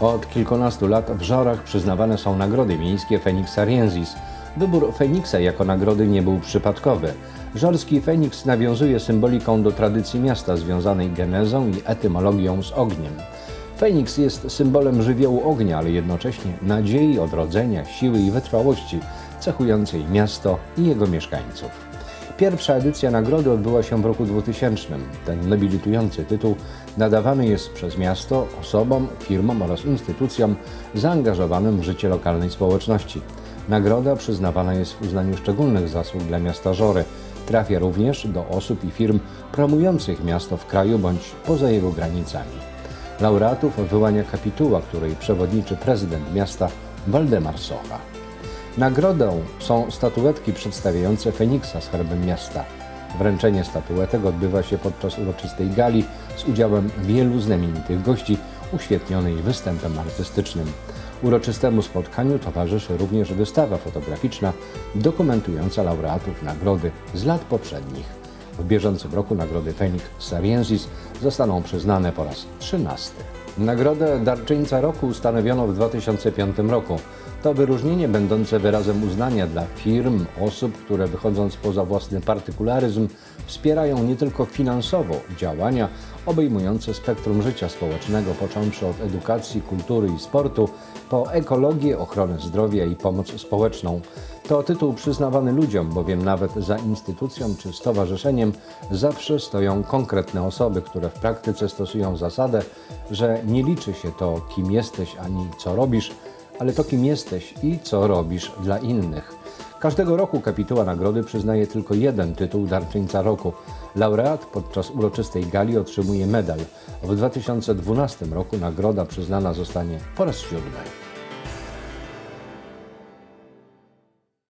Od kilkunastu lat w Żorach przyznawane są nagrody miejskie Feniksa Riensis. Wybór Feniksa jako nagrody nie był przypadkowy. Żorski Feniks nawiązuje symboliką do tradycji miasta związanej genezą i etymologią z ogniem. Feniks jest symbolem żywiołu ognia, ale jednocześnie nadziei, odrodzenia, siły i wytrwałości cechującej miasto i jego mieszkańców. Pierwsza edycja nagrody odbyła się w roku 2000. Ten nobilitujący tytuł nadawany jest przez miasto osobom, firmom oraz instytucjom zaangażowanym w życie lokalnej społeczności. Nagroda przyznawana jest w uznaniu szczególnych zasług dla miasta Żory. Trafia również do osób i firm promujących miasto w kraju bądź poza jego granicami. Laureatów wyłania kapituła, której przewodniczy prezydent miasta Waldemar Socha. Nagrodą są statuetki przedstawiające Feniksa z herbem miasta. Wręczenie statuetek odbywa się podczas uroczystej gali z udziałem wielu znamienitych gości uświetnionej występem artystycznym. Uroczystemu spotkaniu towarzyszy również wystawa fotograficzna dokumentująca laureatów nagrody z lat poprzednich. W bieżącym roku nagrody Fenix Sariensis zostaną przyznane po raz 13. Nagrodę Darczyńca Roku ustanowiono w 2005 roku. To wyróżnienie będące wyrazem uznania dla firm, osób, które wychodząc poza własny partykularyzm wspierają nie tylko finansowo działania obejmujące spektrum życia społecznego, począwszy od edukacji, kultury i sportu, po ekologię, ochronę zdrowia i pomoc społeczną. To tytuł przyznawany ludziom, bowiem nawet za instytucją czy stowarzyszeniem zawsze stoją konkretne osoby, które w praktyce stosują zasadę, że nie liczy się to, kim jesteś ani co robisz, ale to, kim jesteś i co robisz dla innych. Każdego roku kapituła nagrody przyznaje tylko jeden tytuł darczyńca roku. Laureat podczas uroczystej gali otrzymuje medal. W 2012 roku nagroda przyznana zostanie po raz siódmy.